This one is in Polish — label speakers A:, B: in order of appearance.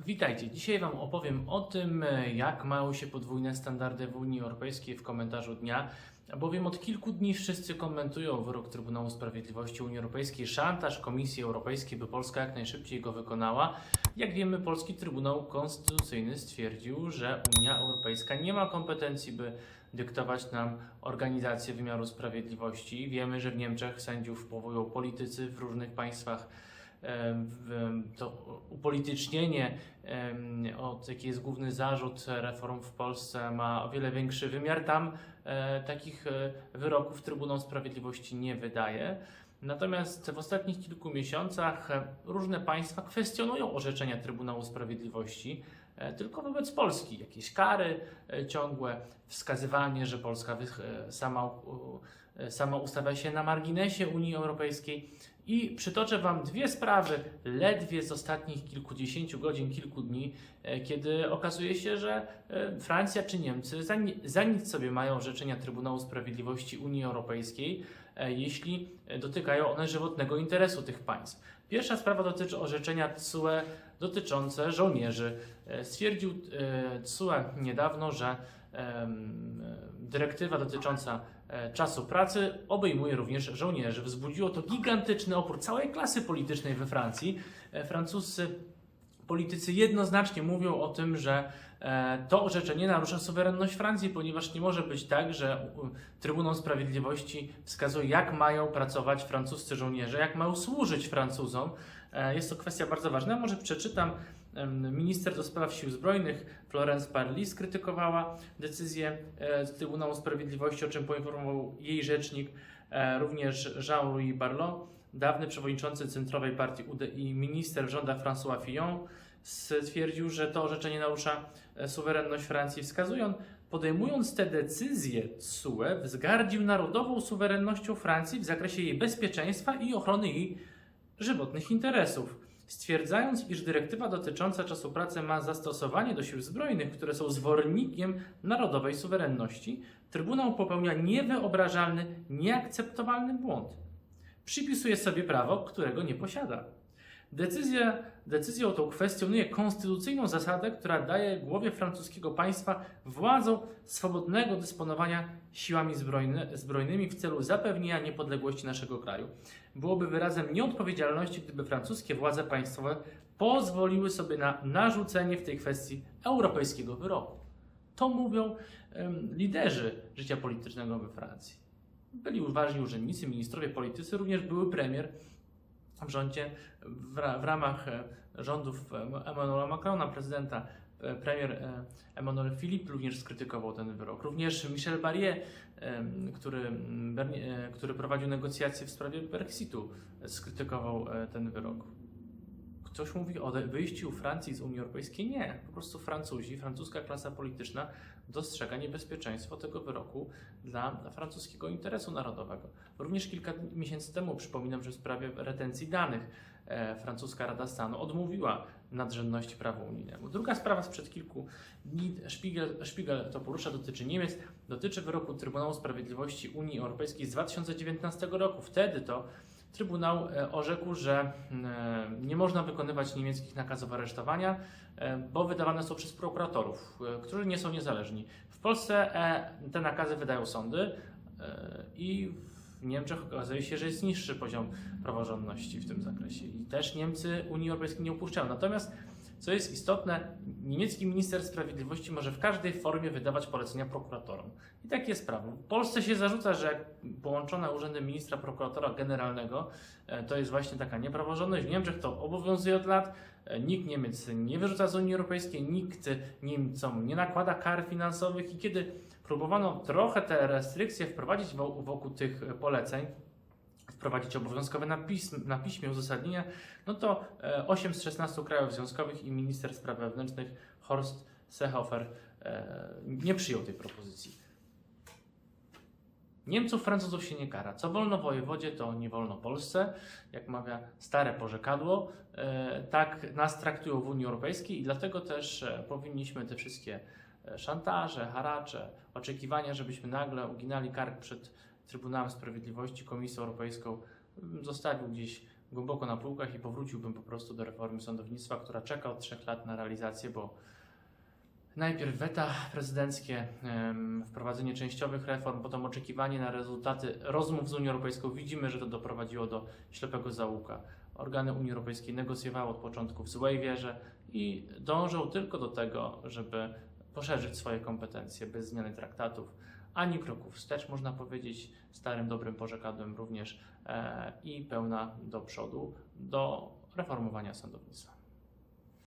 A: Witajcie. Dzisiaj Wam opowiem o tym, e, jak mają się podwójne standardy w Unii Europejskiej w komentarzu dnia, bowiem od kilku dni wszyscy komentują wyrok Trybunału Sprawiedliwości Unii Europejskiej, szantaż Komisji Europejskiej, by Polska jak najszybciej go wykonała. Jak wiemy, polski Trybunał Konstytucyjny stwierdził, że Unia Europejska nie ma kompetencji, by dyktować nam organizację wymiaru sprawiedliwości. Wiemy, że w Niemczech sędziów powołują politycy, w różnych państwach to upolitycznienie, od jaki jest główny zarzut reform w Polsce, ma o wiele większy wymiar. Tam e, takich e, wyroków Trybunał Sprawiedliwości nie wydaje. Natomiast w ostatnich kilku miesiącach e, różne państwa kwestionują orzeczenia Trybunału Sprawiedliwości tylko wobec Polski. Jakieś kary e, ciągłe, wskazywanie, że Polska e, sama, e, sama ustawia się na marginesie Unii Europejskiej. I przytoczę Wam dwie sprawy ledwie z ostatnich kilkudziesięciu godzin, kilku dni, e, kiedy okazuje się, że e, Francja czy Niemcy za, ni- za nic sobie mają orzeczenia Trybunału Sprawiedliwości Unii Europejskiej, e, jeśli e, dotykają one żywotnego interesu tych państw. Pierwsza sprawa dotyczy orzeczenia TSUE dotyczące żołnierzy. E, Stwierdził e, TSUE niedawno, że e, dyrektywa dotycząca e, czasu pracy obejmuje również żołnierzy. Wzbudziło to gigantyczny opór całej klasy politycznej we Francji. E, Francuscy politycy jednoznacznie mówią o tym, że e, to orzeczenie narusza suwerenność Francji, ponieważ nie może być tak, że Trybunał Sprawiedliwości wskazuje, jak mają pracować francuscy żołnierze, jak mają służyć Francuzom. E, Jest to kwestia bardzo ważna. Może przeczytam. Minister do spraw sił zbrojnych Florence Parly skrytykowała decyzję e, Trybunału Sprawiedliwości, o czym poinformował jej rzecznik, również Jean-Louis Barlot, dawny przewodniczący Centrowej Partii UDI, minister w rządach François Fillon, stwierdził, że to orzeczenie narusza e, suwerenność Francji, wskazując, podejmując te decyzje TSUE, wzgardził narodową suwerennością Francji w zakresie jej bezpieczeństwa i ochrony jej żywotnych interesów. Stwierdzając, iż dyrektywa dotycząca czasu pracy ma zastosowanie do sił zbrojnych, które są zwornikiem narodowej suwerenności, Trybunał popełnia niewyobrażalny, nieakceptowalny błąd. Przypisuje sobie prawo, którego nie posiada. Decyzja, decyzją tą kwestionuje konstytucyjną zasadę, która daje głowie francuskiego państwa władzę swobodnego dysponowania siłami zbrojny, zbrojnymi w celu zapewnienia niepodległości naszego kraju. Byłoby wyrazem nieodpowiedzialności, gdyby francuskie władze państwowe pozwoliły sobie na narzucenie w tej kwestii europejskiego wyroku. To mówią em, liderzy życia politycznego we Francji. Byli ważni urzędnicy, ministrowie, politycy, również były premier w rządzie, w, w ramach e, rządów e, Emmanuela Macrona, prezydenta, e, premier Emmanuel Philippe również skrytykował ten wyrok. Również Michel Barnier, który, który prowadził negocjacje w sprawie Brexitu, skrytykował ten wyrok. Ktoś mówi o wyjściu Francji z Unii Europejskiej? Nie. Po prostu Francuzi, francuska klasa polityczna dostrzega niebezpieczeństwo tego wyroku dla, francuskiego interesu narodowego. Również kilka miesięcy temu, przypominam, że w sprawie retencji danych e, francuska Rada Stanu odmówiła nadrzędności prawa unijnego. Druga sprawa sprzed kilku dni, Spiegel, Spiegel to porusza, dotyczy Niemiec, dotyczy wyroku Trybunału Sprawiedliwości Unii Europejskiej z 2019 roku. Wtedy to Trybunał e, orzekł, że e, nie można wykonywać niemieckich nakazów aresztowania, e, bo wydawane są przez prokuratorów, którzy nie są niezależni. W Polsce te nakazy wydają sądy i w Niemczech okazuje się, że jest niższy poziom praworządności w tym zakresie. I też Niemcy Unii Europejskiej nie upuszczają. Natomiast, co jest istotne, niemiecki minister sprawiedliwości może w każdej formie wydawać polecenia prokuratorom. I tak jest prawo. W Polsce się zarzuca, że połączone urzędy ministra prokuratora generalnego e, to jest właśnie taka niepraworządność. W Niemczech to obowiązuje od lat. E, Nikt Niemiec nie wyrzuca z Unii Europejskiej, nikt Niemcom nie nakłada kar finansowych i kiedy próbowano trochę te restrykcje wprowadzić wo- wokół tych poleceń, wprowadzić obowiązkowe na, pism, na piśmie uzasadnienia, no to e, 8 z 16 krajów związkowych i minister spraw wewnętrznych Horst Seehofer e, nie przyjął tej propozycji. Niemców, Francuzów się nie kara. Co wolno wojewodzie, to nie wolno Polsce, jak mawia stare porzekadło. E, tak nas traktują w Unii Europejskiej i dlatego też e, powinniśmy te wszystkie e, szantaże, haracze, oczekiwania, żebyśmy nagle uginali kark przed Trybunałem Sprawiedliwości, Komisją Europejską, mm, zostawił gdzieś głęboko na półkach i powróciłbym po prostu do reformy sądownictwa, która czeka od trzech lat na realizację, bo najpierw weta prezydenckie, wprowadzenie częściowych reform, potem oczekiwanie na rezultaty rozmów z Unią Europejską. Widzimy, że to doprowadziło do ślepego zaułka. Organy Unii Europejskiej negocjowały od początku w złej wierze i dążą tylko do tego, żeby poszerzyć swoje kompetencje bez zmiany traktatów, ani kroków wstecz, można powiedzieć, starym dobrym porzekadłem również e, i pełna do przodu do reformowania sądownictwa.